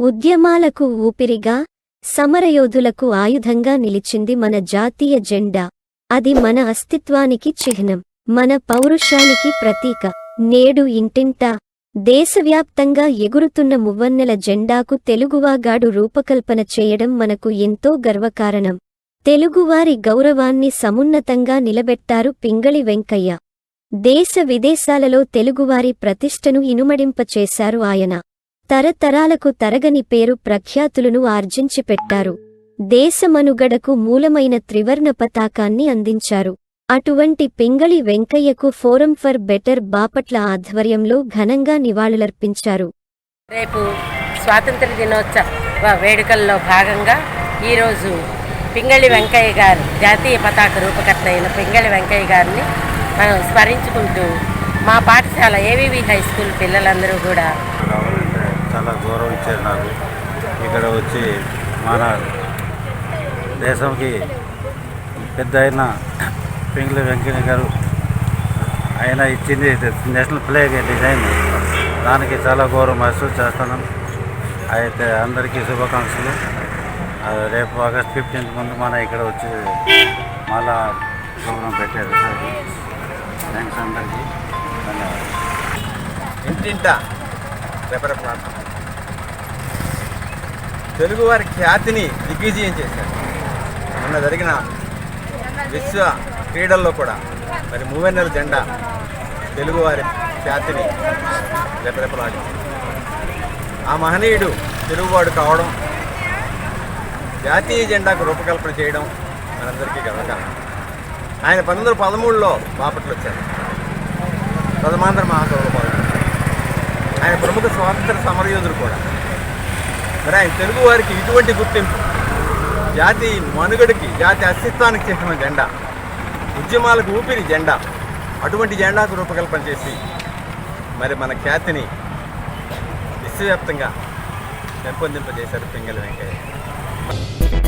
ఉద్యమాలకు ఊపిరిగా సమరయోధులకు ఆయుధంగా నిలిచింది మన జాతీయ జెండా. అది మన అస్తిత్వానికి చిహ్నం మన పౌరుషానికి ప్రతీక. నేడు ఇంటింటా దేశవ్యాప్తంగా ఎగురుతున్న మువ్వన్నెల జెండాకు తెలుగువాగాడు రూపకల్పన చేయడం మనకు ఎంతో గర్వకారణం. తెలుగువారి గౌరవాన్ని సమున్నతంగా నిలబెట్టారు పింగళి వెంకయ్య. దేశ విదేశాలలో తెలుగువారి ప్రతిష్టను ఇనుమడింపచేశారు ఆయన. తరతరాలకు తరగని పేరు ప్రఖ్యాతులను ఆర్జించి పెట్టారు దేశమనుగడకు మూలమైన త్రివర్ణ పతాకాన్ని అందించారు. అటువంటి పింగళి వెంకయ్యకు ఫోరం ఫర్ బెటర్ బాపట్ల ఆధ్వర్యంలో ఘనంగా నివాళులర్పించారు. రేపు స్వాతంత్ర దినోత్సవ వేడుకల్లో భాగంగా ఈరోజు పింగళి వెంకయ్య గారు జాతీయ పతాక రూపకర్త అయిన పింగళి వెంకయ్య గారిని మనం స్మరించుకుంటూ మా పాఠశాల ఏవివి హై స్కూల్ పిల్లలందరూ కూడా చాలా గౌరవం ఇచ్చారు నాకు. ఇక్కడ వచ్చి మన దేశంకి పెద్ద అయిన పింగళి వెంకయ్య గారు ఆయన ఇచ్చింది నేషనల్ ఫ్లాగ్ డిజైన్. దానికి చాలా గౌరవం మహసూస్ చేస్తున్నాం. అయితే అందరికీ శుభాకాంక్షలు. రేపు ఆగస్ట్ ఫిఫ్టీన్త్ ముందు మన ఇక్కడ వచ్చి మళ్ళా ప్రోగ్రాం పెట్టారు. థ్యాంక్స్ అందరికీ. ధన్యవాదాలు. ఇంటింటా? రెపరెపలాడతాం తెలుగువారి ఖ్యాతిని దిగ్విజయం చేశారు. మొన్న జరిగిన విశ్వ క్రీడల్లో కూడా మరి మూవెన్నెల జెండా తెలుగువారి ఖ్యాతిని రెపరెపలాడింది. ఆ మహనీయుడు తెలుగువాడు కావడం జాతీయ జెండాకు రూపకల్పన చేయడం మనందరికీ గర్వకారణం. ఆయన పంతొమ్మిది వందల పదమూడులో బాపట్లు వచ్చారు ప్రథమాంధ్ర మహాసభలో ఆయన ప్రముఖ స్వాతంత్ర సమరయోధుడు కూడా. మరి ఆయన తెలుగు వారికి ఇటువంటి గుర్తింపు. జాతి మనుగడకి జాతి అస్తిత్వానికి చేసిన జెండా. ఉద్యమాలకు ఊపిరి జెండా. అటువంటి జెండాకు రూపకల్పన చేసి మరి మన ఖ్యాతిని విశ్వవ్యాప్తంగా పెంపొందింపజేశారు పింగళి వెంకయ్య.